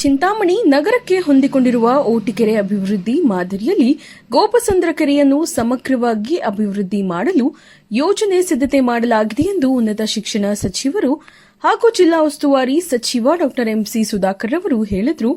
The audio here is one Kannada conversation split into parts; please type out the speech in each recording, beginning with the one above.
ಚಿಂತಾಮಣಿ ನಗರಕ್ಕೆ ಹೊಂದಿಕೊಂಡಿರುವ ಓಟಿಕೆರೆ ಅಭಿವೃದ್ಧಿ ಮಾದರಿಯಲ್ಲಿ ಗೋಪಸಂದ್ರ ಕೆರೆಯನ್ನು ಸಮಗ್ರವಾಗಿ ಅಭಿವೃದ್ಧಿ ಮಾಡಲು ಯೋಜನೆ ಸಿದ್ಧತೆ ಮಾಡಲಾಗಿದೆ ಎಂದು ಉನ್ನತ ಶಿಕ್ಷಣ ಸಚಿವರು ಹಾಗೂ ಜಿಲ್ಲಾ ಉಸ್ತುವಾರಿ ಸಚಿವ ಡಾ ಎಂಸಿ ಸುಧಾಕರ್ ಅವರು ಹೇಳಿದರು.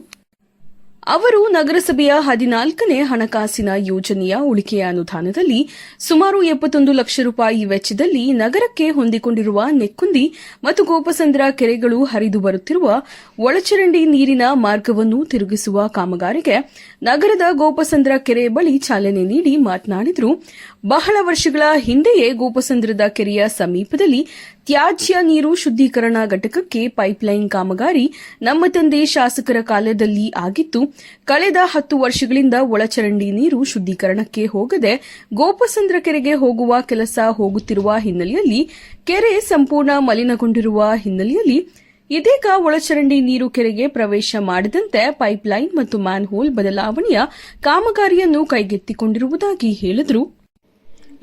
ಅವರು ನಗರಸಭೆಯ ಹದಿನಾಲ್ಕನೇ ಹಣಕಾಸಿನ ಯೋಜನೆಯ ಉಳಿಕೆಯ ಅನುದಾನದಲ್ಲಿ ಸುಮಾರು ಎಪ್ಪತ್ತೊಂದು ಲಕ್ಷ ರೂಪಾಯಿ ವೆಚ್ಚದಲ್ಲಿ ನಗರಕ್ಕೆ ಹೊಂದಿಕೊಂಡಿರುವ ನೆಕ್ಕುಂದಿ ಮತ್ತು ಗೋಪಸಂದ್ರ ಕೆರೆಗಳು ಹರಿದು ಬರುತ್ತಿರುವ ಒಳಚರಂಡಿ ನೀರಿನ ಮಾರ್ಗವನ್ನು ತಿರುಗಿಸುವ ಕಾಮಗಾರಿಗೆ ನಗರದ ಗೋಪಸಂದ್ರ ಕೆರೆ ಬಳಿ ಚಾಲನೆ ನೀಡಿ ಮಾತನಾಡಿದರು. ಬಹಳ ವರ್ಷಗಳ ಹಿಂದೆಯೇ ಗೋಪಸಂದ್ರದ ಕೆರೆಯ ಸಮೀಪದಲ್ಲಿ ತ್ಯಾಜ್ಯ ನೀರು ಶುದ್ದೀಕರಣ ಘಟಕಕ್ಕೆ ಪೈಪ್ಲೈನ್ ಕಾಮಗಾರಿ ನಮ್ಮ ತಂದೆ ಶಾಸಕರ ಕಾಲದಲ್ಲಿ ಆಗಿತ್ತು. ಕಳೆದ ಹತ್ತು ವರ್ಷಗಳಿಂದ ಒಳಚರಂಡಿ ನೀರು ಶುದ್ದೀಕರಣಕ್ಕೆ ಹೋಗದೆ ಗೋಪಸಂದ್ರ ಕೆರೆಗೆ ಹೋಗುವ ಕೆಲಸ ಹೋಗುತ್ತಿರುವ ಹಿನ್ನೆಲೆಯಲ್ಲಿ ಕೆರೆ ಸಂಪೂರ್ಣ ಮಲಿನಗೊಂಡಿರುವ ಹಿನ್ನೆಲೆಯಲ್ಲಿ ಇದೀಗ ಒಳಚರಂಡಿ ನೀರು ಕೆರೆಗೆ ಪ್ರವೇಶ ಮಾಡದಂತೆ ಪೈಪ್ಲೈನ್ ಮತ್ತು ಮ್ಯಾನ್ಹೋಲ್ ಬದಲಾವಣೆಯ ಕಾಮಗಾರಿಯನ್ನು ಕೈಗೆತ್ತಿಕೊಂಡಿರುವುದಾಗಿ ಹೇಳಿದರು.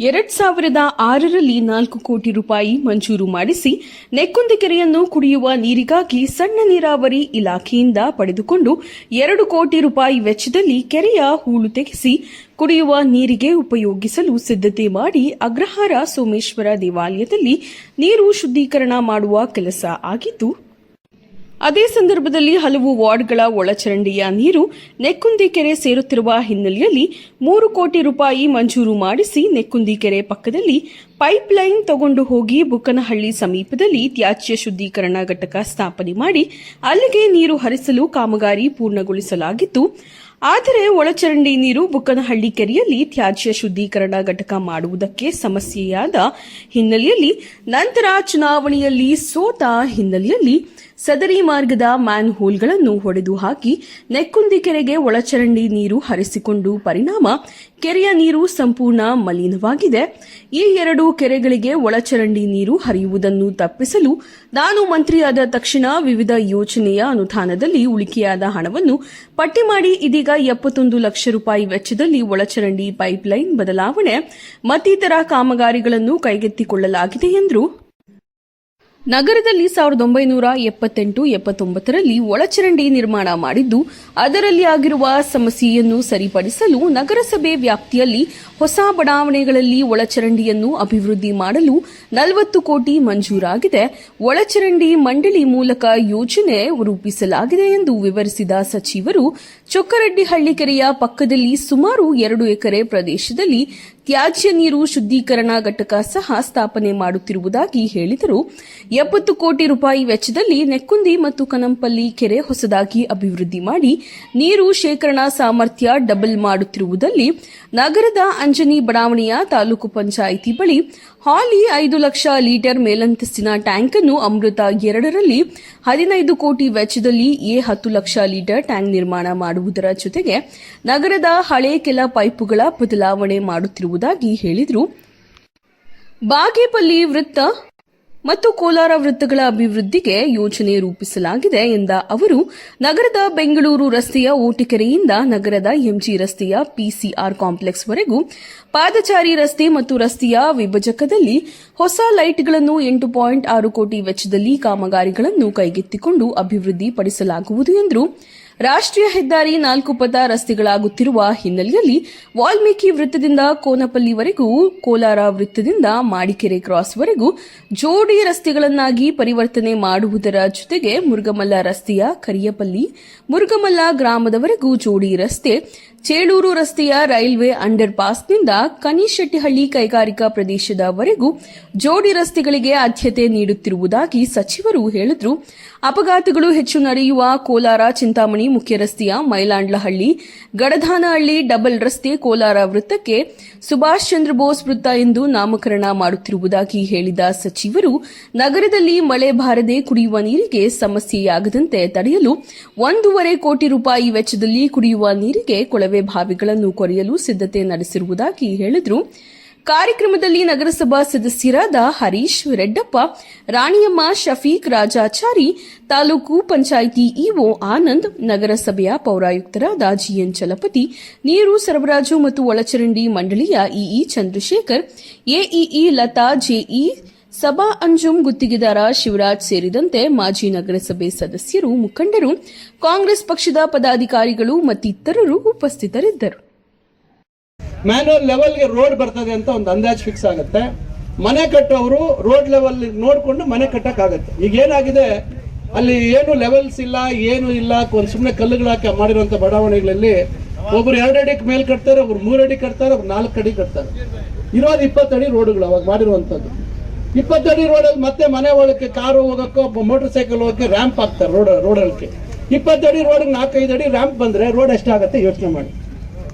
ಎರಡ್ ಸಾವಿರದ ಆರರಲ್ಲಿ ನಾಲ್ಕು ಕೋಟಿ ರೂಪಾಯಿ ಮಂಜೂರು ಮಾಡಿಸಿ, ನೆಕ್ಕುಂದಿ ಕೆರೆಯನ್ನು ಕುಡಿಯುವ ನೀರಿಗಾಗಿ ಸಣ್ಣ ನೀರಾವರಿ ಇಲಾಖೆಯಿಂದ ಪಡೆದುಕೊಂಡು ಎರಡು ಕೋಟಿ ರೂಪಾಯಿ ವೆಚ್ಚದಲ್ಲಿ ಕೆರೆಯ ಹೂಳು ತೆಗೆಸಿ, ಕುಡಿಯುವ ನೀರಿಗೆ ಉಪಯೋಗಿಸಲು ಸಿದ್ಧತೆ ಮಾಡಿ ಅಗ್ರಹಾರ ಸೋಮೇಶ್ವರ ದೇವಾಲಯದಲ್ಲಿ ನೀರು ಶುದ್ಧೀಕರಣ ಮಾಡುವ ಕೆಲಸ ಆಗಿದ್ದು ಅದೇ ಸಂದರ್ಭದಲ್ಲಿ ಹಲವು ವಾರ್ಡ್ಗಳ ಒಳಚರಂಡಿಯ ನೀರು ನೆಕ್ಕುಂದಿ ಕೆರೆ ಸೇರುತ್ತಿರುವ ಹಿನ್ನೆಲೆಯಲ್ಲಿ ಮೂರು ಕೋಟಿ ರೂಪಾಯಿ ಮಂಜೂರು ಮಾಡಿಸಿ ನೆಕ್ಕುಂದಿ ಕೆರೆ ಪಕ್ಕದಲ್ಲಿ ಪೈಪ್ಲೈನ್ ತಗೊಂಡು ಹೋಗಿ ಬುಕ್ಕನಹಳ್ಳಿ ಸಮೀಪದಲ್ಲಿ ತ್ಯಾಜ್ಯ ಶುದ್ಧೀಕರಣ ಘಟಕ ಸ್ಥಾಪನೆ ಮಾಡಿ ಅಲ್ಲಿಗೆ ನೀರು ಹರಿಸಲು ಕಾಮಗಾರಿ ಪೂರ್ಣಗೊಳಿಸಲಾಗಿತ್ತು ಆದರೆ ಒಳಚರಂಡಿ ನೀರು ಬುಕ್ಕನಹಳ್ಳಿ ಕೆರೆಯಲ್ಲಿ ತ್ಯಾಜ್ಯ ಶುದ್ಧೀಕರಣ ಘಟಕ ಮಾಡುವುದಕ್ಕೆ ಸಮಸ್ಯೆಯಾದ ಹಿನ್ನೆಲೆಯಲ್ಲಿ ನಂತರ ಚುನಾವಣೆಯಲ್ಲಿ ಸೋತ ಹಿನ್ನೆಲೆಯಲ್ಲಿ ಸದರಿ ಮಾರ್ಗದ ಮ್ಯಾನ್ ಹೋಲ್ಗಳನ್ನು ಹೊಡೆದು ಹಾಕಿ ನೆಕ್ಕುಂದಿ ಕೆರೆಗೆ ಒಳಚರಂಡಿ ನೀರು ಹರಿಸಿಕೊಂಡು ಪರಿಣಾಮ ಕೆರೆಯ ನೀರು ಸಂಪೂರ್ಣ ಮಲಿನವಾಗಿದೆ. ಈ ಎರಡು ಕೆರೆಗಳಿಗೆ ಒಳಚರಂಡಿ ನೀರು ಹರಿಯುವುದನ್ನು ತಪ್ಪಿಸಲು ನಾನು ಮಂತ್ರಿಯಾದ ತಕ್ಷಣ ವಿವಿಧ ಯೋಜನೆಯ ಅನುದಾನದಲ್ಲಿ ಉಳಿಕೆಯಾದ ಹಣವನ್ನು ಪಟ್ಟಿ ಮಾಡಿ ಇದೀಗ ಎಪ್ಪತ್ತೊಂದು ಲಕ್ಷ ರೂಪಾಯಿ ವೆಚ್ಚದಲ್ಲಿ ಒಳಚರಂಡಿ ಪೈಪ್ಲೈನ್ ಬದಲಾವಣೆ ಮತ್ತಿತರ ಕಾಮಗಾರಿಗಳನ್ನು ಕೈಗೆತ್ತಿಕೊಳ್ಳಲಾಗಿದೆ ಎಂದರು ನಗರದಲ್ಲಿ ಸಾವಿರದ ಒಂಬೈನೂರ ಎಪ್ಪತ್ತೆಂಟು ಎಪ್ಪತ್ತೊಂಬತ್ತರಲ್ಲಿ ಒಳಚರಂಡಿ ನಿರ್ಮಾಣ ಮಾಡಿದ್ದು, ಅದರಲ್ಲಿ ಆಗಿರುವ ಸಮಸ್ಯೆಯನ್ನು ಸರಿಪಡಿಸಲು ನಗರಸಭೆ ವ್ಯಾಪ್ತಿಯಲ್ಲಿ ಹೊಸ ಬಡಾವಣೆಗಳಲ್ಲಿ ಒಳಚರಂಡಿಯನ್ನು ಅಭಿವೃದ್ಧಿ ಮಾಡಲು ನಲವತ್ತು ಕೋಟಿ ಮಂಜೂರಾಗಿದೆ. ಒಳಚರಂಡಿ ಮಂಡಳಿ ಮೂಲಕ ಯೋಜನೆ ರೂಪಿಸಲಾಗಿದೆ ಎಂದು ವಿವರಿಸಿದ ಸಚಿವರು ಚೊಕ್ಕರೆಡ್ಡಿಹಳ್ಳಿ ಕೆರೆಯ ಪಕ್ಕದಲ್ಲಿ ಸುಮಾರು ಎರಡು ಎಕರೆ ಪ್ರದೇಶದಲ್ಲಿ ತ್ಯಾಜ್ಯ ನೀರು ಶುದ್ಧೀಕರಣ ಘಟಕ ಸಹ ಸ್ಥಾಪನೆ ಮಾಡುತ್ತಿರುವುದಾಗಿ ಹೇಳಿದರು. ಎಪ್ಪತ್ತು ಕೋಟಿ ರೂಪಾಯಿ ವೆಚ್ಚದಲ್ಲಿ ನೆಕ್ಕುಂದಿ ಮತ್ತು ಕನಂಪಲ್ಲಿ ಕೆರೆ ಹೊಸದಾಗಿ ಅಭಿವೃದ್ಧಿ ಮಾಡಿ ನೀರು ಶೇಖರಣಾ ಸಾಮರ್ಥ್ಯ ಡಬಲ್ ಮಾಡುತ್ತಿರುವುದಲ್ಲಿ ನಗರದ ಅಂಜನಿ ಬಡಾವಣೆಯ ತಾಲೂಕು ಪಂಚಾಯಿತಿ ಬಳಿ ಹಾಲಿ ಐದು ಲಕ್ಷ ಲೀಟರ್ ಮೇಲಂತಸ್ತಿನ ಟ್ಯಾಂಕ್ ಅನ್ನು ಅಮೃತ ಎರಡರಲ್ಲಿ ಹದಿನೈದು ಕೋಟಿ ವೆಚ್ಚದಲ್ಲಿ ಎ ಹತ್ತು ಲಕ್ಷ ಲೀಟರ್ ಟ್ಯಾಂಕ್ ನಿರ್ಮಾಣ ಮಾಡುವುದರ ಜೊತೆಗೆ ನಗರದ ಹಳೆ ಕೆಲ ಪೈಪುಗಳ ಬದಲಾವಣೆ ಮಾಡುತ್ತಿರುವುದಾಗಿ ಹೇಳಿದರು. ಬಾಗೇಪಲ್ಲಿ ವೃತ್ತ ಮತ್ತು ಕೋಲಾರ ವೃತ್ತಗಳ ಅಭಿವೃದ್ಧಿಗೆ ಯೋಜನೆ ರೂಪಿಸಲಾಗಿದೆ ಎಂದ ಅವರು, ನಗರದ ಬೆಂಗಳೂರು ರಸ್ತೆಯ ಓಟಿಕೆರೆಯಿಂದ ನಗರದ ಎಂಜಿ ರಸ್ತೆಯ ಪಿಸಿಆರ್ ಕಾಂಪ್ಲೆಕ್ಸ್ವರೆಗೂ ಪಾದಚಾರಿ ರಸ್ತೆ ಮತ್ತು ರಸ್ತೆಯ ವಿಭಜಕದಲ್ಲಿ ಹೊಸ ಲೈಟ್ಗಳನ್ನು ಎಂಟು ಪಾಯಿಂಟ್ ಆರು ಕೋಟಿ ವೆಚ್ಚದಲ್ಲಿ ಕಾಮಗಾರಿಗಳನ್ನು ಕೈಗೆತ್ತಿಕೊಂಡು ಅಭಿವೃದ್ಧಿಪಡಿಸಲಾಗುವುದು ಎಂದರು. ರಾಷ್ಟ್ರೀಯ ಹೆದ್ದಾರಿ ನಾಲ್ಕು ಪಥ ರಸ್ತೆಗಳಾಗುತ್ತಿರುವ ಹಿನ್ನೆಲೆಯಲ್ಲಿ ವಾಲ್ಮೀಕಿ ವೃತ್ತದಿಂದ ಕೋನಪಲ್ಲಿವರೆಗೂ, ಕೋಲಾರ ವೃತ್ತದಿಂದ ಮಾಡಿಕೆರೆ ಕ್ರಾಸ್ವರೆಗೂ ಜೋಡಿ ರಸ್ತೆಗಳನ್ನಾಗಿ ಪರಿವರ್ತನೆ ಮಾಡುವುದರ ಜೊತೆಗೆ ಮುರುಗಮಲ್ಲ ರಸ್ತೆಯ ಕರಿಯಪಲ್ಲಿ, ಮುರುಗಮಲ್ಲ ಗ್ರಾಮದವರೆಗೂ ಜೋಡಿ ರಸ್ತೆ ಚೇಳೂರು ರಸ್ತೆಯ ರೈಲ್ವೆ ಅಂಡರ್ ಪಾಸ್ನಿಂದ ಕನಿಶೆಟ್ಟಿಹಳ್ಳಿ ಕೈಗಾರಿಕಾ ಪ್ರದೇಶದವರೆಗೂ ಜೋಡಿ ರಸ್ತೆಗಳಿಗೆ ಆದ್ಯತೆ ನೀಡುತ್ತಿರುವುದಾಗಿ ಸಚಿವರು ಹೇಳಿದರು. ಅಪಘಾತಗಳು ಹೆಚ್ಚು ನಡೆಯುವ ಕೋಲಾರ ಚಿಂತಾಮಣಿ ಮುಖ್ಯ ರಸ್ತೆಯ ಮೈಲಾಂಡ್ಲಹಳ್ಳಿ, ಗಡಧಾನಹಳ್ಳಿ ಡಬಲ್ ರಸ್ತೆ ಕೋಲಾರ ವೃತ್ತಕ್ಕೆ ಸುಭಾಷ್ ಚಂದ್ರ ಬೋಸ್ ವೃತ್ತ ಎಂದು ನಾಮಕರಣ ಮಾಡುತ್ತಿರುವುದಾಗಿ ಹೇಳಿದ ಸಚಿವರು, ನಗರದಲ್ಲಿ ಮಳೆ ಬಾರದೆ ಕುಡಿಯುವ ನೀರಿಗೆ ಸಮಸ್ಯೆಯಾಗದಂತೆ ತಡೆಯಲು ಒಂದೂವರೆ ಕೋಟಿ ರೂಪಾಯಿ ವೆಚ್ಚದಲ್ಲಿ ಕುಡಿಯುವ ನೀರಿಗೆ ಕೊಳವೆ ಬಾವಿಗಳನ್ನು ಕೊರೆಯಲು ಸಿದ್ಧತೆ ನಡೆಸಿರುವುದಾಗಿ ಹೇಳಿದರು. ಕಾರ್ಯಕ್ರಮದಲ್ಲಿ ನಗರಸಭಾ ಸದಸ್ಯರಾದ ಹರೀಶ್ ರೆಡ್ಡಪ್ಪ, ರಾಣಿಯಮ್ಮ ಶಫೀಕ್ ರಾಜಾಚಾರಿ, ತಾಲೂಕು ಪಂಚಾಯಿತಿ ಇಒ ಆನಂದ್, ನಗರಸಭೆಯ ಪೌರಾಯುಕ್ತರಾದ ಜಿಎನ್ ಚಲಪತಿ, ನೀರು ಸರಬರಾಜು ಮತ್ತು ಒಳಚರಂಡಿ ಮಂಡಳಿಯ EE Chandrashekar, AEE Latha JE Saba Anjum ಗುತ್ತಿಗೆದಾರ ಶಿವರಾಜ್ ಸೇರಿದಂತೆ ಮಾಜಿ ನಗರಸಭೆ ಸದಸ್ಯರು, ಮುಖಂಡರು, ಕಾಂಗ್ರೆಸ್ ಪಕ್ಷದ ಪದಾಧಿಕಾರಿಗಳು ಮತ್ತಿತರರು ಉಪಸ್ಥಿತರಿದ್ದರು. ಮ್ಯಾನ್ಯಲ್ ಲೆವೆಲ್ಗೆ ರೋಡ್ ಬರ್ತದೆ ಅಂತ ಒಂದು ಅಂದಾಜು ಫಿಕ್ಸ್ ಆಗುತ್ತೆ. ಮನೆ ಕಟ್ಟೋರು ರೋಡ್ ಲೆವೆಲ್ ನೋಡಿಕೊಂಡು ಮನೆ ಕಟ್ಟಕ್ಕಾಗತ್ತೆ. ಈಗ ಏನಾಗಿದೆ? ಅಲ್ಲಿ ಏನು ಲೆವೆಲ್ಸ್ ಇಲ್ಲ, ಏನು ಇಲ್ಲ, ಒಂದು ಸುಮ್ಮನೆ ಕಲ್ಲುಗಳು ಹಾಕಿ ಮಾಡಿರುವಂಥ ಬಡಾವಣೆಗಳಲ್ಲಿ ಒಬ್ರು ಎರಡು ಅಡಿಗೆ ಮೇಲೆ ಕಟ್ತಾರೆ, ಒಬ್ರು ಮೂರು ಅಡಿ ಕಟ್ತಾರೆ, ಒಬ್ರು ನಾಲ್ಕು ಅಡಿ ಕಟ್ತಾರೆ. ಇರೋದು ಇಪ್ಪತ್ತಡಿ ರೋಡ್ಗಳು ಅವಾಗ ಮಾಡಿರುವಂಥದ್ದು ಇಪ್ಪತ್ತಡಿ ರೋಡಲ್ಲಿ ಮತ್ತೆ ಮನೆ ಒಳಕ್ಕೆ ಕಾರು ಹೋಗೋಕ್ಕೋ ಮೋಟರ್ ಸೈಕಲ್ ಹೋಗಕ್ಕೆ ರ್ಯಾಂಪ್ ಹಾಕ್ತಾರೆ ರೋಡ್ ರೋಡಲ್ಲಿ ಇಪ್ಪತ್ತಡಿ ರೋಡ್ಗೆ ನಾಲ್ಕೈದು ಅಡಿ ರ್ಯಾಂಪ್ ಬಂದರೆ ರೋಡ್ ಎಷ್ಟಾಗುತ್ತೆ ಯೋಚನೆ ಮಾಡಿ.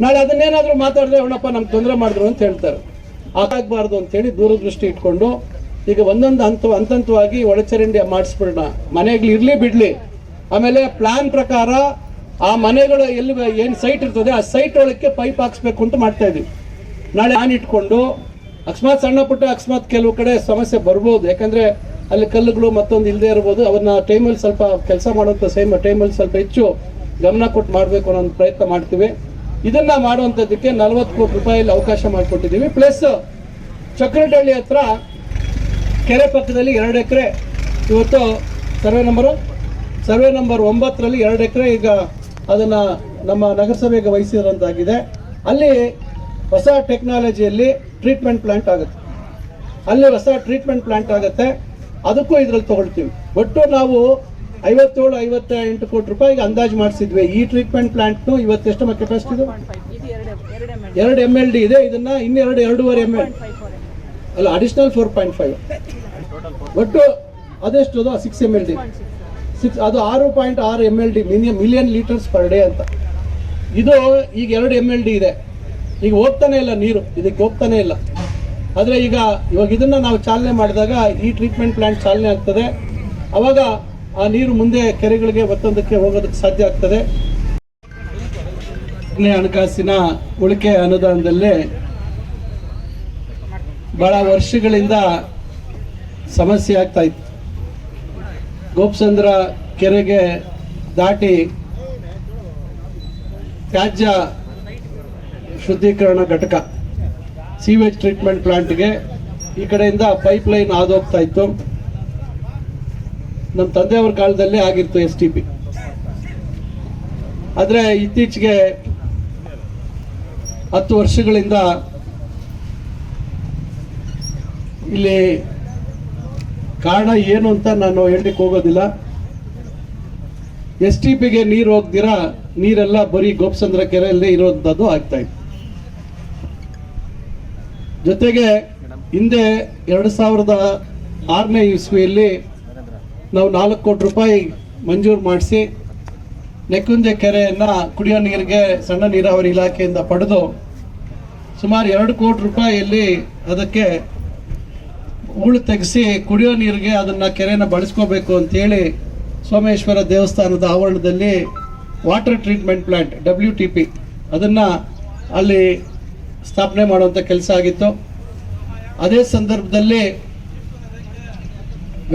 ನಾಳೆ ಅದನ್ನೇನಾದರೂ ಮಾತಾಡಿದ್ರೆ ಅವನಪ್ಪ ನಮ್ಗೆ ತೊಂದರೆ ಮಾಡಿದ್ರು ಅಂತ ಹೇಳ್ತಾರೆ. ಆಗಬಾರ್ದು ಅಂತೇಳಿ ದೂರದೃಷ್ಟಿ ಇಟ್ಕೊಂಡು ಈಗ ಒಂದೊಂದು ಹಂತ ಹಂತವಾಗಿ ಒಳಚರಂಡಿ ಮಾಡಿಸ್ಬಿಡೋಣ. ಮನೆಗಳು ಇರಲಿ ಬಿಡಲಿ. ಆಮೇಲೆ ಪ್ಲಾನ್ ಪ್ರಕಾರ ಆ ಮನೆಗಳು ಎಲ್ಲಿ, ಏನು ಸೈಟ್ ಇರ್ತದೆ, ಆ ಸೈಟ್ ಒಳಕ್ಕೆ ಪೈಪ್ ಹಾಕ್ಸ್ಬೇಕು ಅಂತ ಮಾಡ್ತಾ ಇದೀವಿ. ನಾಳೆ ಆನ್ ಇಟ್ಕೊಂಡು ಅಕಸ್ಮಾತ್ ಸಣ್ಣ ಪುಟ್ಟ, ಅಕಸ್ಮಾತ್ ಕೆಲವು ಕಡೆ ಸಮಸ್ಯೆ ಬರ್ಬೋದು. ಯಾಕಂದ್ರೆ ಅಲ್ಲಿ ಕಲ್ಲುಗಳು ಮತ್ತೊಂದು ಇಲ್ಲದೆ ಇರ್ಬೋದು. ಅವನ್ನ ಟೈಮಲ್ಲಿ ಸ್ವಲ್ಪ ಕೆಲಸ ಮಾಡುವಂಥ ಸೇಮ್ ಟೈಮಲ್ಲಿ ಸ್ವಲ್ಪ ಹೆಚ್ಚು ಗಮನ ಕೊಟ್ಟು ಮಾಡಬೇಕು ಅನ್ನೋ ಪ್ರಯತ್ನ ಮಾಡ್ತೀವಿ. ಇದನ್ನ ಮಾಡುವಂಥದ್ದಕ್ಕೆ ನಲವತ್ತು ಕೋಟಿ ರೂಪಾಯಲ್ಲಿ ಅವಕಾಶ ಮಾಡಿಕೊಟ್ಟಿದ್ದೀವಿ. ಪ್ಲಸ್ ಚಕ್ರಟಳ್ಳಿ ಹತ್ರ ಕೆರೆ ಪಕ್ಕದಲ್ಲಿ ಎರಡು ಎಕರೆ. ಇವತ್ತು ಸರ್ವೆ ನಂಬರು? ಸರ್ವೆ ನಂಬರ್ ಒಂಬತ್ತರಲ್ಲಿ ಎರಡು ಎಕರೆ ಈಗ ಅದನ್ನು ನಮ್ಮ ನಗರಸಭೆಗೆ ವಹಿಸಿರೋಂತಾಗಿದೆ ಅಲ್ಲಿ ಹೊಸ ಟೆಕ್ನಾಲಜಿಯಲ್ಲಿ ಟ್ರೀಟ್ಮೆಂಟ್ ಪ್ಲಾಂಟ್ ಆಗುತ್ತೆ. ಅಲ್ಲಿ ಹೊಸ ಟ್ರೀಟ್ಮೆಂಟ್ ಪ್ಲಾಂಟ್ ಆಗುತ್ತೆ. ಅದಕ್ಕೂ ಇದ್ರಲ್ಲಿ ತಗೊಳ್ತೀವಿ. ಒಟ್ಟು ನಾವು ಐವತ್ತೇಳು ಐವತ್ತ ಎಂಟು ಕೋಟಿ ರೂಪಾಯಿಗೆ ಅಂದಾಜು ಮಾಡಿಸಿದ್ವಿ. ಈ ಟ್ರೀಟ್ಮೆಂಟ್ ಪ್ಲಾಂಟ್ನು ಇವತ್ತೆಷ್ಟು ಕೆಪಾಸಿಟಿ ಇದೆ? ಎರಡು ಎಂ ಎಲ್ ಡಿ ಇದೆ. ಇದನ್ನ ಇನ್ನೆರಡು, ಎರಡೂವರೆ ಎಂ ಎಲ್ ಅಲ್ಲ ಅಡಿಷನಲ್ ಫೋರ್ ಪಾಯಿಂಟ್ ಫೈವ್ ಒಟ್ಟು ಅದೆಷ್ಟು ಅದು? Six M L D six ಅದು ಆರು ಪಾಯಿಂಟ್ ಆರು M L D million litres per day ಅಂತ. ಇದು ಈಗ ಎರಡು ಎಂ ಎಲ್ ಡಿ ಇದೆ. ಈಗ ಹೋಗ್ತಾನೆ ಇಲ್ಲ ನೀರು, ಇದಕ್ಕೆ ಹೋಗ್ತಾನೆ ಇಲ್ಲ. ಆದರೆ ಈಗ ಇವಾಗ ಇದನ್ನ ನಾವು ಚಾಲನೆ ಮಾಡಿದಾಗ ಈ ಟ್ರೀಟ್ಮೆಂಟ್ ಪ್ಲಾಂಟ್ ಚಾಲನೆ ಆಗ್ತದೆ. ಅವಾಗ ಆ ನೀರು ಮುಂದೆ ಕೆರೆಗಳಿಗೆ ಮತ್ತೊಂದಕ್ಕೆ ಹೋಗೋದಕ್ಕೆ ಸಾಧ್ಯ ಆಗ್ತದೆ. ಹಣಕಾಸಿನ ಉಳಿಕೆ ಅನುದಾನದಲ್ಲಿ ಬಹಳ ವರ್ಷಗಳಿಂದ ಸಮಸ್ಯೆ ಆಗ್ತಾ ಇತ್ತು. ಗೋಪಸಂದ್ರ ಕೆರೆಗೆ ದಾಟಿ ತ್ಯಾಜ್ಯ ಶುದ್ಧೀಕರಣ ಘಟಕ ಸೀವೇಜ್ ಟ್ರೀಟ್ಮೆಂಟ್ ಪ್ಲಾಂಟ್ಗೆ ಈ ಕಡೆಯಿಂದ ಪೈಪ್ ಲೈನ್ ಹಾದೋಗ್ತಾ ಇತ್ತು. ನಮ್ಮ ತಂದೆಯವ್ರ ಕಾಲದಲ್ಲೇ ಆಗಿತ್ತು ಎಸ್ ಟಿ ಪಿ ಆದರೆ ಇತ್ತೀಚೆಗೆ ಹತ್ತು ವರ್ಷಗಳಿಂದ ಇಲ್ಲಿ ಕಾರಣ ಏನು ಅಂತ ನಾನು ಹೇಳಲಿಕ್ಕೆ ಹೋಗೋದಿಲ್ಲ. ಎಸ್ ಟಿ ಪಿಗೆ ನೀರು ಹೋಗ್ದಿರಾ, ನೀರೆಲ್ಲ ಬರೀ ಗೋಪಸಂದ್ರ ಕೆರೆಯಲ್ಲೇ ಇರೋವಂಥದ್ದು ಆಗ್ತಾ ಇತ್ತು. ಜೊತೆಗೆ ಹಿಂದೆ ಎರಡು ಸಾವಿರದ ಆರನೇ ಇಸ್ವಿಯಲ್ಲಿ ನಾವು ನಾಲ್ಕು ಕೋಟಿ ರೂಪಾಯಿ ಮಂಜೂರು ಮಾಡಿಸಿ ನೆಕ್ಕುಂದೆ ಕೆರೆಯನ್ನು ಕುಡಿಯೋ ನೀರಿಗೆ ಸಣ್ಣ ನೀರಾವರಿ ಇಲಾಖೆಯಿಂದ ಪಡೆದು ಸುಮಾರು ಎರಡು ಕೋಟಿ ರೂಪಾಯಿಯಲ್ಲಿ ಅದಕ್ಕೆ ಹೂಳು ತೆಗೆಸಿ ಕುಡಿಯೋ ನೀರಿಗೆ ಅದನ್ನು ಕೆರೆನ ಬಳಸ್ಕೋಬೇಕು ಅಂತೇಳಿ ಸೋಮೇಶ್ವರ ದೇವಸ್ಥಾನದ ಆವರಣದಲ್ಲಿ water treatment plant W T P ಅದನ್ನು ಅಲ್ಲಿ ಸ್ಥಾಪನೆ ಮಾಡುವಂಥ ಕೆಲಸ ಆಗಿತ್ತು. ಅದೇ ಸಂದರ್ಭದಲ್ಲಿ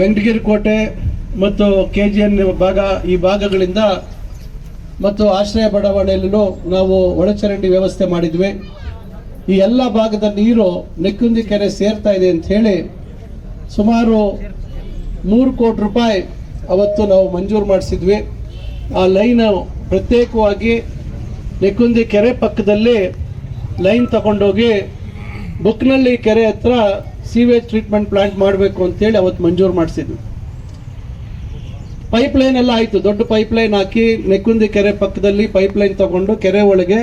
ವೆಂಕಟಗಿರಿ ಕೋಟೆ ಮತ್ತು ಕೆ ಜಿ ಎನ್ ಭಾಗ ಈ ಭಾಗಗಳಿಂದ ಮತ್ತು ಆಶ್ರಯ ಬಡಾವಣೆಯಲ್ಲೂ ನಾವು ಒಳಚರಂಡಿ ವ್ಯವಸ್ಥೆ ಮಾಡಿದ್ವಿ. ಈ ಎಲ್ಲ ಭಾಗದ ನೀರು ನೆಕ್ಕುಂದಿ ಕೆರೆ ಸೇರ್ತಾ ಇದೆ ಅಂತ ಹೇಳಿ ಸುಮಾರು ಮೂರು ಕೋಟಿ ರೂಪಾಯಿ ಅವತ್ತು ನಾವು ಮಂಜೂರು ಮಾಡಿಸಿದ್ವಿ. ಆ ಲೈನ್ ಪ್ರತ್ಯೇಕವಾಗಿ ನೆಕ್ಕುಂದಿ ಕೆರೆ ಪಕ್ಕದಲ್ಲಿ ಲೈನ್ ತಗೊಂಡೋಗಿ ಬುಕ್ನಲ್ಲಿ ಕೆರೆ ಹತ್ರ ಸೀವೇಜ್ ಟ್ರೀಟ್ಮೆಂಟ್ ಪ್ಲಾಂಟ್ ಮಾಡಬೇಕು ಅಂತೇಳಿ ಅವತ್ತು ಮಂಜೂರು ಮಾಡಿಸಿದ್ವಿ. ಪೈಪ್ ಲೈನ್ ಎಲ್ಲ ಆಯಿತು. ದೊಡ್ಡ ಪೈಪ್ ಲೈನ್ ಹಾಕಿ ನೆಕ್ಕುಂದಿ ಕೆರೆ ಪಕ್ಕದಲ್ಲಿ ಪೈಪ್ ಲೈನ್ ತಗೊಂಡು ಕೆರೆ ಒಳಗೆ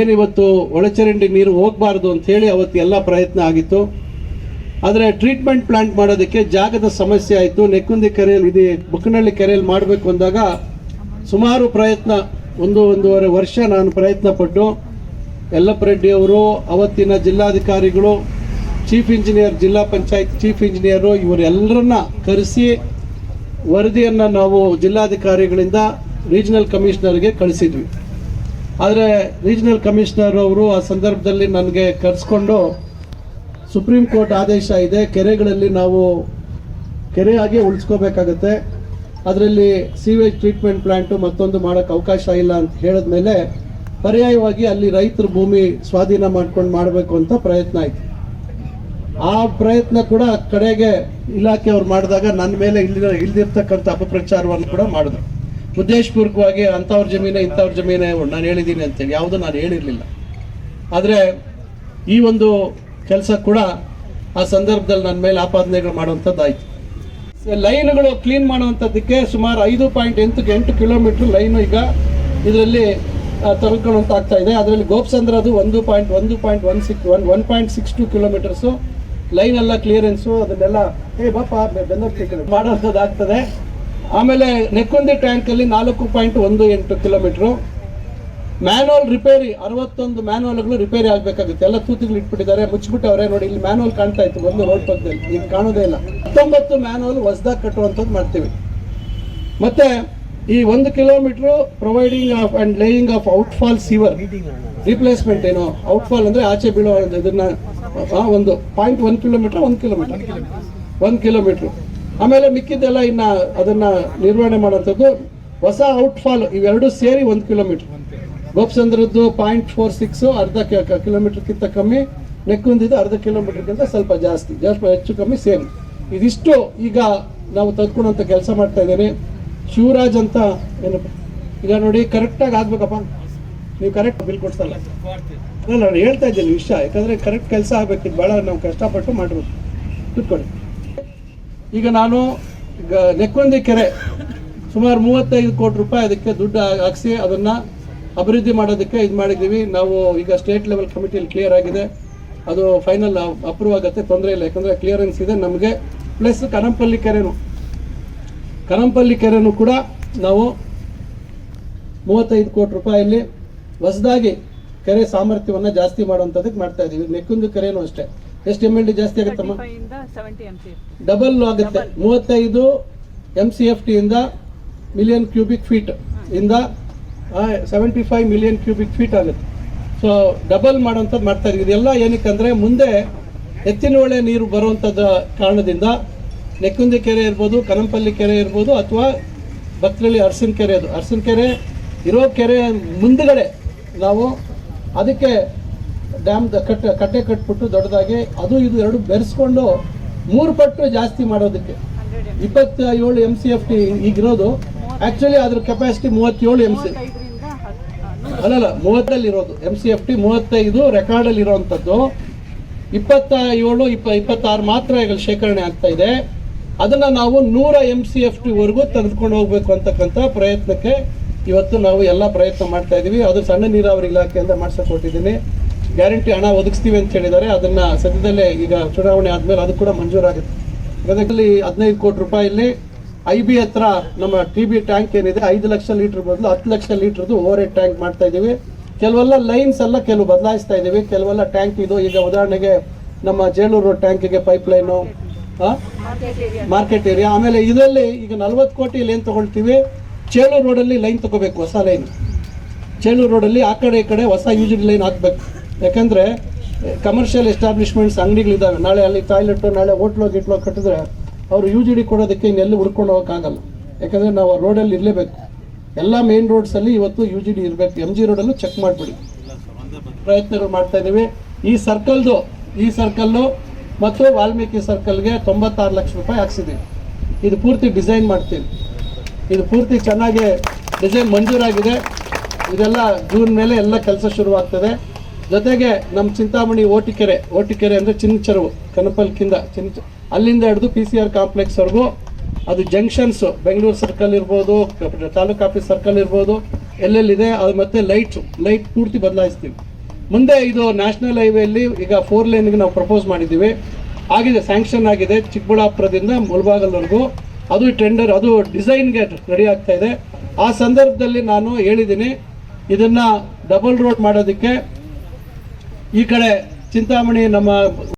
ಏನಿವತ್ತು ಒಳಚರಂಡಿ ನೀರು ಹೋಗಬಾರ್ದು ಅಂತ ಹೇಳಿ ಅವತ್ತು ಎಲ್ಲ ಪ್ರಯತ್ನ ಆಗಿತ್ತು. ಆದರೆ ಟ್ರೀಟ್ಮೆಂಟ್ ಪ್ಲಾಂಟ್ ಮಾಡೋದಕ್ಕೆ ಜಾಗದ ಸಮಸ್ಯೆ ಆಯಿತು. ನೆಕ್ಕುಂದಿ ಕೆರೆಯಲ್ಲಿ ಇದು ಬುಕ್ಕನಹಳ್ಳಿ ಕೆರೆಯಲ್ಲಿ ಮಾಡಬೇಕು ಅಂದಾಗ ಸುಮಾರು ಪ್ರಯತ್ನ ಒಂದು ಒಂದೂವರೆ ವರ್ಷ ನಾನು ಪ್ರಯತ್ನ ಪಟ್ಟು ಯಲ್ಲಪ್ಪ ರೆಡ್ಡಿ ಅವರು ಅವತ್ತಿನ ಜಿಲ್ಲಾಧಿಕಾರಿಗಳು, ಚೀಫ್ ಇಂಜಿನಿಯರ್, ಜಿಲ್ಲಾ ಪಂಚಾಯತ್ ಚೀಫ್ ಇಂಜಿನಿಯರು, ಇವರೆಲ್ಲರನ್ನ ಕರೆಸಿ ವರದಿಯನ್ನು ನಾವು ಜಿಲ್ಲಾಧಿಕಾರಿಗಳಿಂದ ರೀಜನಲ್ ಕಮಿಷನರ್ಗೆ ಕಳಿಸಿದ್ವಿ. ಆದರೆ ರೀಜನಲ್ ಕಮಿಷನರ್ ಅವರು ಆ ಸಂದರ್ಭದಲ್ಲಿ ನನಗೆ ಕರೆಸ್ಕೊಂಡು, ಸುಪ್ರೀಂ ಕೋರ್ಟ್ ಆದೇಶ ಇದೆ, ಕೆರೆಗಳಲ್ಲಿ ನಾವು ಕೆರೆಯಾಗಿ ಉಳಿಸ್ಕೋಬೇಕಾಗತ್ತೆ. ಅದರಲ್ಲಿ ಸೀವೇಜ್ ಟ್ರೀಟ್ಮೆಂಟ್ ಪ್ಲಾಂಟು ಮತ್ತೊಂದು ಮಾಡೋಕ್ಕೆ ಅವಕಾಶ ಇಲ್ಲ ಅಂತ ಹೇಳಿದ್ಮೇಲೆ ಪರ್ಯಾಯವಾಗಿ ಅಲ್ಲಿ ರೈತರ ಭೂಮಿ ಸ್ವಾಧೀನ ಮಾಡ್ಕೊಂಡು ಮಾಡಬೇಕು ಅಂತ ಪ್ರಯತ್ನ ಆಯಿತು. ಆ ಪ್ರಯತ್ನ ಕೂಡ ಕಡೆಗೆ ಇಲಾಖೆಯವ್ರು ಮಾಡಿದಾಗ ನನ್ನ ಮೇಲೆ ಇಲ್ಲಿ ಇಲ್ದಿರ್ತಕ್ಕಂಥ ಅಪಪ್ರಚಾರವನ್ನು ಕೂಡ ಮಾಡಿದ್ರು. ಉದ್ದೇಶಪೂರ್ವಕವಾಗಿ ಅಂಥವ್ರ ಜಮೀನೇ, ಇಂಥವ್ರ ಜಮೀನೇ ನಾನು ಹೇಳಿದ್ದೀನಿ ಅಂತೇಳಿ. ಯಾವುದು ನಾನು ಹೇಳಿರಲಿಲ್ಲ. ಆದರೆ ಈ ಒಂದು ಕೆಲಸ ಕೂಡ ಆ ಸಂದರ್ಭದಲ್ಲಿ ನನ್ನ ಮೇಲೆ ಆಪಾದನೆಗಳು ಮಾಡುವಂಥದ್ದಾಯ್ತು. ಲೈನ್ಗಳು ಕ್ಲೀನ್ ಮಾಡುವಂಥದ್ದಕ್ಕೆ ಸುಮಾರು ಐದು ಪಾಯಿಂಟ್ ಎಂಟು ಎಂಟು ಕಿಲೋಮೀಟ್ರ್ ಲೈನು ಈಗ ಇದರಲ್ಲಿ ತೆಗೆದುಕೊಳ್ಳುವಂತ ಆಗ್ತಾ ಇದೆ. ಅದರಲ್ಲಿ ಗೋಪ್ಸಂದ್ರದು ಒಂದು ಪಾಯಿಂಟ್ ಒಂದು point one six one one point six two kilometres. Line ಎಲ್ಲ ಕ್ಲಿಯರೆನ್ಸು, ಅದನ್ನೆಲ್ಲ, ಏ, ಬಾಪ ಬೆಂದೋಗ್ತಿದ್ದಾರೆ ಮಾಡೋಂಥದ್ದು ಆಗ್ತದೆ ಆಮೇಲೆ ನೆಕ್ಕೊಂದಿ ಟ್ಯಾಂಕಲ್ಲಿ ನಾಲ್ಕು ಪಾಯಿಂಟ್ ಒಂದು ಎಂಟು ಕಿಲೋಮೀಟ್ರು. ಮ್ಯಾನುವಲ್ ರಿಪೇರಿ ಅರವತ್ತೊಂದು ಮ್ಯಾನುವಲ್ಗಳು ರಿಪೇರಿ ಆಗಬೇಕಾಗುತ್ತೆ. ಎಲ್ಲ ತೂತುಗಳು ಇಟ್ಬಿಟ್ಟಿದ್ದಾರೆ. ಮುಚ್ಚಿಬಿಟ್ಟವ್ರೆ, ನೋಡಿ, ಇಲ್ಲಿ ಮ್ಯಾನುವಲ್ ಕಾಣ್ತಾ ಇತ್ತು ಒಂದು ರೋಡ್ ಪಕ್ಕದಲ್ಲಿ. ಈಗ ಕಾಣೋದೇ ಇಲ್ಲ. ಹತ್ತೊಂಬತ್ತು ಮ್ಯಾನುವಲ್ ಹೊಸದಾಗಿ ಕಟ್ಟುವಂಥದ್ದು ಮಾಡ್ತೀವಿ. ಮತ್ತೆ ಈ ಒಂದು kilometre providing of and laying of outfall sewer replacement ಏನು? ಔಟ್ಫಾಲ್ ಅಂದ್ರೆ ಆಚೆ ಬೀಳೋ ಇದನ್ನ ಒಂದು ಪಾಯಿಂಟ್ ಒನ್ ಕಿಲೋಮೀಟರ್ ಒಂದು ಕಿಲೋಮೀಟರ್ ಒಂದು ಕಿಲೋಮೀಟ್ರು ಆಮೇಲೆ ಮಿಕ್ಕಿದ್ದೆಲ್ಲ ಇನ್ನ ಅದನ್ನ ನಿರ್ವಹಣೆ ಮಾಡುವಂಥದ್ದು. ಹೊಸ ಔಟ್ಫಾಲ್ ಇವೆರಡು ಸೇರಿ ಒಂದು ಕಿಲೋಮೀಟರ್ ಗೋಪ್ಸಂದ್ರದ್ದು ಪಾಯಿಂಟ್ ಫೋರ್ ಸಿಕ್ಸ್ ಅರ್ಧ ಕಿಲೋಮೀಟರ್ಗಿಂತ ಕಮ್ಮಿ, ನೆಕ್ಕುಂದಿದ್ದು ಅರ್ಧ ಕಿಲೋಮೀಟರ್ಗಿಂತ ಸ್ವಲ್ಪ ಜಾಸ್ತಿ ಜಾಸ್ತಿ ಹೆಚ್ಚು ಕಮ್ಮಿ ಸೇಮ್ ಇದಿಷ್ಟು ಈಗ ನಾವು ತೆಗೆದುಕೊಳ್ಳುವಂಥ ಕೆಲಸ ಮಾಡ್ತಾ ಇದ್ದೀನಿ ಶಿವರಾಜ್ ಅಂತ ಏನಪ್ಪ ಈಗ ನೋಡಿ ಕರೆಕ್ಟಾಗಿ ಆಗ್ಬೇಕಪ್ಪ. ನೀವು ಕರೆಕ್ಟ್ ಬಿಲ್ ಕೊಡ್ಸಲ್ಲ. ಅಲ್ಲ, ನಾನು ಹೇಳ್ತಾ ಇದ್ದೀನಿ ವಿಷಯ, ಯಾಕಂದ್ರೆ ಕರೆಕ್ಟ್ ಕೆಲಸ ಆಗ್ಬೇಕಿತ್ತು ಭಾಳ ನಾವು ಕಷ್ಟಪಟ್ಟು ಮಾಡಬೇಕು. ಕೂತ್ಕೊಳ್ಳಿ. ಈಗ ನಾನು ಈಗ ನೆಕ್ಕೊಂದಿ ಕೆರೆ, ಸುಮಾರು ಮೂವತ್ತೈದು ಕೋಟಿ ರೂಪಾಯಿ ಅದಕ್ಕೆ ದುಡ್ಡು ಹಾಕ್ಸಿ ಅದನ್ನ ಅಭಿವೃದ್ಧಿ ಮಾಡೋದಕ್ಕೆ ಇದು ಮಾಡಿದ್ದೀವಿ. ನಾವು ಈಗ ಸ್ಟೇಟ್ ಲೆವೆಲ್ ಕಮಿಟಿಯಲ್ಲಿ ಕ್ಲಿಯರ್ ಆಗಿದೆ. ಅದು ಫೈನಲ್ ಅಪ್ರೂವ್ ಆಗುತ್ತೆ ತೊಂದರೆ ಇಲ್ಲ. ಯಾಕಂದರೆ ಕ್ಲಿಯರೆನ್ಸ್ ಇದೆ ನಮಗೆ. ಪ್ಲಸ್ ಕನಂಪಲ್ಲಿ ಕೆರೆನು. ಕನಂಪಲ್ಲಿ ಕೆರೆನು ಕೂಡ ನಾವು ಮೂವತ್ತೈದು ಕೋಟಿ ರೂಪಾಯಲ್ಲಿ ಹೊಸದಾಗಿ ಕೆರೆ ಸಾಮರ್ಥ್ಯವನ್ನು ಜಾಸ್ತಿ ಮಾಡುವಂಥದ್ದಕ್ಕೆ ಮಾಡ್ತಾ ಇದ್ದೀವಿ ನೆಕ್ಕೊಂದು ಕೆರೆನೂ ಅಷ್ಟೇ. ಎಷ್ಟು ಎಂ ಎಲ್ ಡಿ ಜಾಸ್ತಿ ಆಗುತ್ತಮ್ಮ? ಡಬಲ್ ಆಗುತ್ತೆ. ಮೂವತ್ತೈದು ಎಂ ಸಿ ಎಫ್ ಟಿಯಿಂದ ಮಿಲಿಯನ್ ಕ್ಯೂಬಿಕ್ ಫೀಟ್ ಇಂದ seventy five million cubic feet ಆಗುತ್ತೆ. ಸೊ ಡಬಲ್ ಮಾಡೋಂಥದ್ದು ಮಾಡ್ತಾ ಇದೆ ಇದೆಲ್ಲ ಏನಕ್ಕಂದ್ರೆ ಮುಂದೆ ಎತ್ತಿನ ಹೊಳೆ ನೀರು ಬರುವಂಥದ್ದು ಕಾರಣದಿಂದ ನೆಕ್ಕುಂದಿ ಕೆರೆ ಇರ್ಬೋದು, ಕನಂಪಲ್ಲಿ ಕೆರೆ ಇರ್ಬೋದು, ಅಥವಾ ಭಕ್ತಳ್ಳಿ ಅರಸಿನ ಕೆರೆ ಅದು. ಅರಸಿನ ಕೆರೆ ಇರೋ ಕೆರೆ ಮುಂದುಗಡೆ ನಾವು ಅದಕ್ಕೆ ಡ್ಯಾಮ್ ಕಟ್ಟೆ ಕಟ್ಟೆ ಕಟ್ಬಿಟ್ಟು ದೊಡ್ಡದಾಗಿ ಅದು ಇದು ಎರಡು ಬೆರೆಸ್ಕೊಂಡು ಮೂರು ಪಟ್ಟು ಜಾಸ್ತಿ ಮಾಡೋದಕ್ಕೆ. ಇಪ್ಪತ್ತ ಏಳು ಎಂ ಸಿ ಎಫ್ ಟಿ ಈಗಿರೋದು ಆಕ್ಚುಲಿ ಅದ್ರ ಕೆಪಾಸಿಟಿ ಮೂವತ್ತೇಳು ಎಂ ಸಿ ಅಲ್ಲ ಅಲ್ಲಲ್ಲ ಮೂವತ್ತಲ್ಲಿ ಇರೋದು ಎಂ ಸಿ ಎಫ್ ಟಿ ಮೂವತ್ತೈದು ರೆಕಾರ್ಡಲ್ಲಿ ಇರೋವಂಥದ್ದು ಇಪ್ಪತ್ತ ಏಳು ಇಪ್ಪ, ಇಪ್ಪತ್ತಾರು ಮಾತ್ರ ಈಗ ಶೇಖರಣೆ ಆಗ್ತಾ ಇದೆ. ಅದನ್ನ ನಾವು ನೂರ ಎಂ ಸಿ ಎಫ್ ಟಿವರೆಗೂ ತೆಗೆದುಕೊಂಡು ಹೋಗ್ಬೇಕು ಅಂತಕ್ಕಂಥ ಪ್ರಯತ್ನಕ್ಕೆ ಇವತ್ತು ನಾವು ಎಲ್ಲ ಪ್ರಯತ್ನ ಮಾಡ್ತಾ ಇದೀವಿ. ಅದು ಸಣ್ಣ ನೀರಾವರಿ ಇಲಾಖೆಯಿಂದ ಮಾಡಿಸ್ಕೊಟ್ಟಿದ್ದೀನಿ. ಗ್ಯಾರಂಟಿ ಹಣ ಒದಗಿಸ್ತೀವಿ ಅಂತ ಹೇಳಿದ್ದಾರೆ. ಅದನ್ನ ಸದ್ಯದಲ್ಲೇ ಈಗ ಚುನಾವಣೆ ಆದ್ಮೇಲೆ ಅದು ಕೂಡ ಮಂಜೂರಾಗುತ್ತೆ. ಗದಗಲ್ಲಿ ಹದಿನೈದು ಕೋಟಿ ರೂಪಾಯಿಲಿ ಐ ಬಿ ಹತ್ರ ನಮ್ಮ ಟಿ ಬಿ ಟ್ಯಾಂಕ್ ಏನಿದೆ, ಐದು ಲಕ್ಷ ಲೀಟರ್ ಬದಲು ಹತ್ತು ಲಕ್ಷ ಲೀಟರ್ದು ಓವರ್ ಹೆಡ್ ಟ್ಯಾಂಕ್ ಮಾಡ್ತಾ ಇದ್ದೀವಿ. ಕೆಲವೆಲ್ಲ ಲೈನ್ಸ್ ಎಲ್ಲ ಕೆಲವು ಬದಲಾಯಿಸ್ತಾ ಇದ್ದೀವಿ. ಕೆಲವೆಲ್ಲ ಟ್ಯಾಂಕ್ ಇದು, ಈಗ ಉದಾಹರಣೆಗೆ ನಮ್ಮ ಜೇಲೂರು ಟ್ಯಾಂಕಿಗೆ ಪೈಪ್ ಲೈನು ಮಾರ್ಕೆಟ್ ಏರಿಯಾ ಆಮೇಲೆ ಇದರಲ್ಲಿ ಈಗ ನಲ್ವತ್ತು ಕೋಟಿ ಲೈನ್ ತೊಗೊಳ್ತೀವಿ. ಚೇಳೂರು ರೋಡಲ್ಲಿ ಲೈನ್ ತೊಗೋಬೇಕು, ಹೊಸ ಲೈನ್ ಚೇಳೂರು ರೋಡಲ್ಲಿ ಆ ಕಡೆ ಈ ಕಡೆ ಹೊಸ ಯೂಸಿಡ್ ಲೈನ್ ಹಾಕ್ಬೇಕು. ಯಾಕಂದರೆ ಕಮರ್ಷಿಯಲ್ ಎಸ್ಟಾಬ್ಲಿಷ್ಮೆಂಟ್ಸ್ ಅಂಗಡಿಗಳಿದ್ದಾವೆ. ನಾಳೆ ಅಲ್ಲಿ ಟಾಯ್ಲೆಟು ನಾಳೆ ಹೋಟ್ಲು, ಗಿಟ್ಲು ಕಟ್ಟಿದ್ರೆ ಅವರು ಯು ಜಿ ಡಿ ಕೊಡೋದಕ್ಕೆ ಇನ್ನೆಲ್ಲಿ ಹುಡ್ಕೊಂಡು ಹೋಗೋಕ್ಕಾಗಲ್ಲ. ಯಾಕಂದರೆ ನಾವು ಆ ರೋಡಲ್ಲಿ ಇರಲೇಬೇಕು. ಎಲ್ಲ ಮೇನ್ ರೋಡ್ಸಲ್ಲಿ ಇವತ್ತು ಯು ಜಿ ಡಿ ಇರಬೇಕು. ಎಂ ಜಿ ರೋಡಲ್ಲೂ ಚೆಕ್ ಮಾಡಿಬಿಡಿ. ಪ್ರಯತ್ನಗಳು ಮಾಡ್ತಾ ಇದ್ದೀವಿ. ಈ ಸರ್ಕಲ್ದು ಈ ಸರ್ಕಲ್ಲು ಮತ್ತು ವಾಲ್ಮೀಕಿ ಸರ್ಕಲ್ಗೆ ತೊಂಬತ್ತಾರು ಲಕ್ಷ ರೂಪಾಯಿ ಹಾಕ್ಸಿದ್ದೀವಿ. ಇದು ಪೂರ್ತಿ ಡಿಸೈನ್ ಮಾಡ್ತೀವಿ. ಇದು ಪೂರ್ತಿ ಚೆನ್ನಾಗಿ ಡಿಸೈನ್ ಮಂಜೂರಾಗಿದೆ. ಇದೆಲ್ಲ ಜೂನ್ ಮೇಲೆ ಎಲ್ಲ ಕೆಲಸ ಶುರುವಾಗ್ತದೆ. ಜೊತೆಗೆ ನಮ್ಮ ಚಿಂತಾಮಣಿ ಓಟಿಕೆರೆ ಓಟಿಕೆರೆ ಅಂದರೆ ಚಿನ್ನ ಚೆರುವು ಕನಪಲ್ಕಿಂದ ಚಿನ್ನ ಅಲ್ಲಿಂದ ಹಿಡಿದು ಪಿ ಸಿ ಆರ್ ಕಾಂಪ್ಲೆಕ್ಸ್ವರೆಗೂ ಅದು ಜಂಕ್ಷನ್ಸು ಬೆಂಗಳೂರು ಸರ್ಕಲ್ ಇರ್ಬೋದು ತಾಲೂಕು ಆಫೀಸ್ ಸರ್ಕಲ್ ಇರ್ಬೋದು, ಎಲ್ಲೆಲ್ಲಿದೆ, ಅದು ಮತ್ತೆ ಲೈಟ್ ಲೈಟ್ ಪೂರ್ತಿ ಬದಲಾಯಿಸ್ತೀವಿ. ಮುಂದೆ ಇದು ನ್ಯಾಷನಲ್ ಹೈವೇಲಿ ಈಗ ಫೋರ್ ಲೈನ್ಗೆ ನಾವು ಪ್ರಪೋಸ್ ಮಾಡಿದ್ದೀವಿ. ಆಗಿದೆ ಸ್ಯಾಂಕ್ಷನ್ ಆಗಿದೆ, ಚಿಕ್ಕಬಳ್ಳಾಪುರದಿಂದ ಮುಳಬಾಗಲ್ವರೆಗೂ. ಅದು ಟೆಂಡರ್ ಅದು ಡಿಸೈನ್ಗೆ ರೆಡಿ ಆಗ್ತಾ ಇದೆ. ಆ ಸಂದರ್ಭದಲ್ಲಿ ನಾನು ಹೇಳಿದ್ದೀನಿ, ಇದನ್ನು ಡಬಲ್ ರೋಡ್ ಮಾಡೋದಕ್ಕೆ ಈ ಕಡೆ ಚಿಂತಾಮಣಿ, ನಮ್ಮ